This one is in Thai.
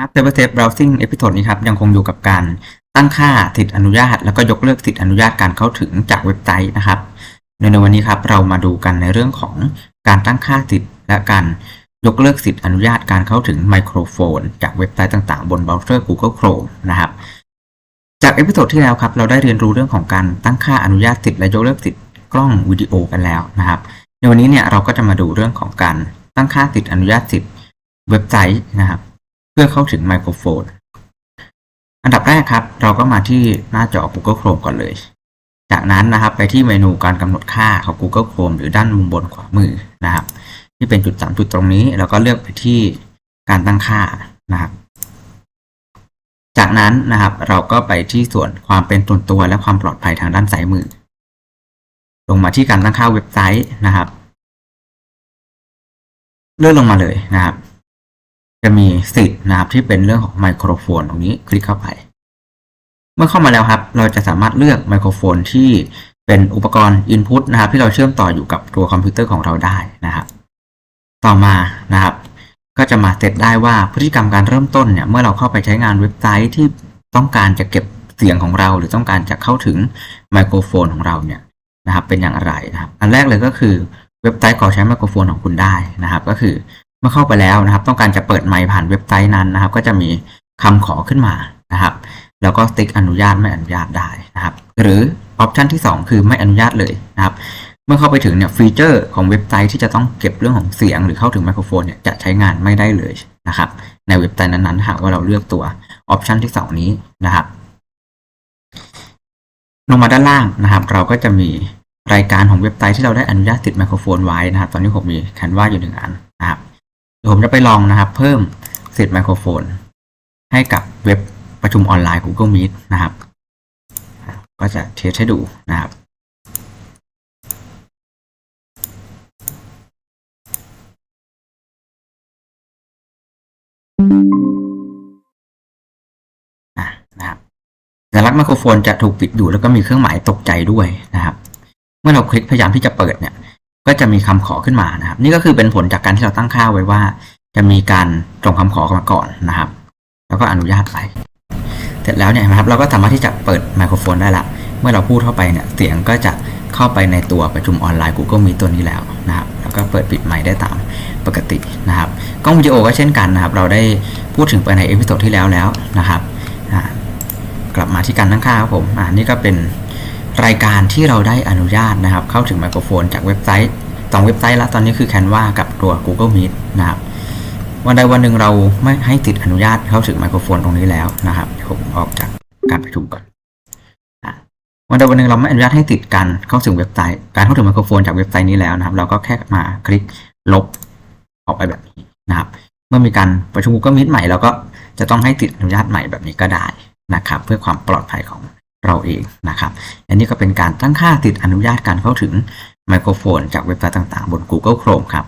ครับ Cyber Safe Browsing เอพิโซดนี้ครับยังคงอยู่กับการตั้งค่าสิทธิอนุญาต แล้วก็ยกเลิกสิทธิอนุญาตการเข้าถึงจากเว็บไซต์นะครับในในวันนี้ครับเรามาดูกันในเรื่องของการตั้งค่าสิทธิและการยกเลิกสิทธิอนุญาตการเข้าถึงไมโครโฟน จากเว็บไซต์ต่างๆ บนเบราว์เซอร์ Google Chrome นะครับจากเอพิโซดที่แล้วครับเราได้เรียนรู้เรื่องของการตั้งค่าอนุญาตสิทธิและยกเลิกสิทธิกล้องวิดีโอกันแล้วนะครับในวันนี้เนี่ยเราก็จะมาดูเรื่องของการตั้งค่าสิทธิอนุญาตสิทธิเว็บไซต์นะครับ พื่อเข้าถึงไมโครโฟน อันดับแรกครับ เราก็มาที่หน้าจอ Google Chrome ก่อนเลย จากนั้นนะครับไปที่เมนูการกำหนดค่าของ Google Chrome หรือด้านมุมบนขวามือนะครับ ที่เป็นจุดสามจุดตรงนี้ แล้วก็เลือกไปที่การตั้งค่านะครับจากนั้นนะครับเราก็ไปที่ส่วนความเป็นส่วนตัวและความปลอดภัยทางด้านซ้ายมือ ลงมาที่การตั้งค่าเว็บไซต์นะครับ เลื่อนลงมาเลยนะครับ จะมีสิทธิ์นะครับที่เป็นเรื่องของไมโครโฟนตรงนี้คลิกเข้าไป เมื่อเข้ามาแล้วครับ เราจะสามารถเลือกไมโครโฟนที่เป็นอุปกรณ์ Input นะครับ ที่เราเชื่อมต่ออยู่กับตัวคอมพิวเตอร์ของเราได้นะครับ ต่อมานะครับ ก็จะมาเสร็จได้ว่าพฤติกรรมการเริ่มต้นเนี่ยเมื่อเราเข้าไปใช้งานเว็บไซต์ที่ต้องการจะเก็บเสียงของเรา หรือต้องการจะเข้าถึงไมโครโฟนของเราเนี่ยนะครับ เป็นอย่างไรนะครับ อันแรกเลยก็คือเว็บไซต์ขอใช้ไมโครโฟนของคุณได้นะครับ ก็คือ เมื่อเข้าไปแล้วนะครับ ต้องการจะเปิดไมค์ผ่านเว็บไซต์นั้นนะครับ ก็จะมีคำขอขึ้นมานะครับ แล้วก็ติ๊กอนุญาตไม่อนุญาตได้นะครับ หรือออปชันที่ 2 คือไม่อนุญาตเลยนะครับ เมื่อเข้าไปถึงเนี่ยฟีเจอร์ของเว็บไซต์ที่จะต้องเก็บเรื่องของเสียง หรือเข้าถึงไมโครโฟนเนี่ยจะใช้งานไม่ได้เลยนะครับ ในเว็บไซต์นั้นๆหากว่าเราเลือกตัวออปชันที่ 2 นี้นะครับลงมาด้านล่างนะครับ เราก็จะมีรายการของเว็บไซต์ที่เราได้อนุญาตติดไมโครโฟนไว้นะครับ ตอนนี้ผมมีแคนวาอยู่หนึ่งอันนะครับ ผมจะไปลองนะครับ เพิ่มสิทธิ์ไมโครโฟน ให้กับเว็บประชุมออนไลน์ Google Meet นะครับ ก็จะเทสให้ดูนะครับนะครับสัญลักษณ์ไมโครโฟนจะถูกปิดอยู่แล้วก็มีเครื่องหมายตกใจด้วยนะครับ เมื่อเราคลิกพยายามที่จะเปิดเนี่ย ก็จะมีคำขอขึ้นมานะครับ นี่ก็คือเป็นผลจากการที่เราตั้งค่าไว้ว่า จะมีการส่งคำขอมาก่อนนะครับ แล้วก็อนุญาตไป เสร็จแล้วเนี่ยนะครับ เราก็สามารถที่จะเปิดไมโครโฟนได้ละ เมื่อเราพูดเข้าไปเนี่ยเสียงก็จะเข้าไปในตัวประชุมออนไลน์ Google Meet ตัวนี้แล้วนะครับ แล้วก็เปิดปิดไมค์ได้ตามปกตินะครับกล้องวิดีโอก็เช่นกันนะครับ เราได้พูดถึงไปในเอพิโซดที่แล้วแล้วนะครับกลับมาที่การตั้งค่าครับผมอ่านี่ก็เป็น รายการที่เราได้อนุญาตนะครับ เข้าถึงไมโครโฟนจากเว็บไซต์สองเว็บไซต์แล้วตอนนี้คือ Canva กับตัว Google Meet นะครับวันใดวันหนึ่งเราไม่ให้ติดอนุญาตเข้าถึงไมโครโฟนตรงนี้แล้วนะครับผมออกจากการประชุมก่อนวันใดวันหนึ่งเราไม่อนุญาตให้ติดการเข้าถึงเว็บไซต์การเข้าถึงไมโครโฟนจากเว็บไซต์นี้แล้วนะครับ เราก็แค่มาคลิกลบออกไปแบบนี้นะครับ เมื่อมีการประชุม Google Meet ใหม่เราก็จะต้องให้ติดอนุญาตใหม่แบบนี้ก็ได้นะครับ เพื่อความปลอดภัยของ เราเองนะครับ อันนี้ก็เป็นการตั้งค่าติดอนุญาตการเข้าถึงไมโครโฟน จากเว็บไซต์ต่างๆ บน Google Chrome ครับ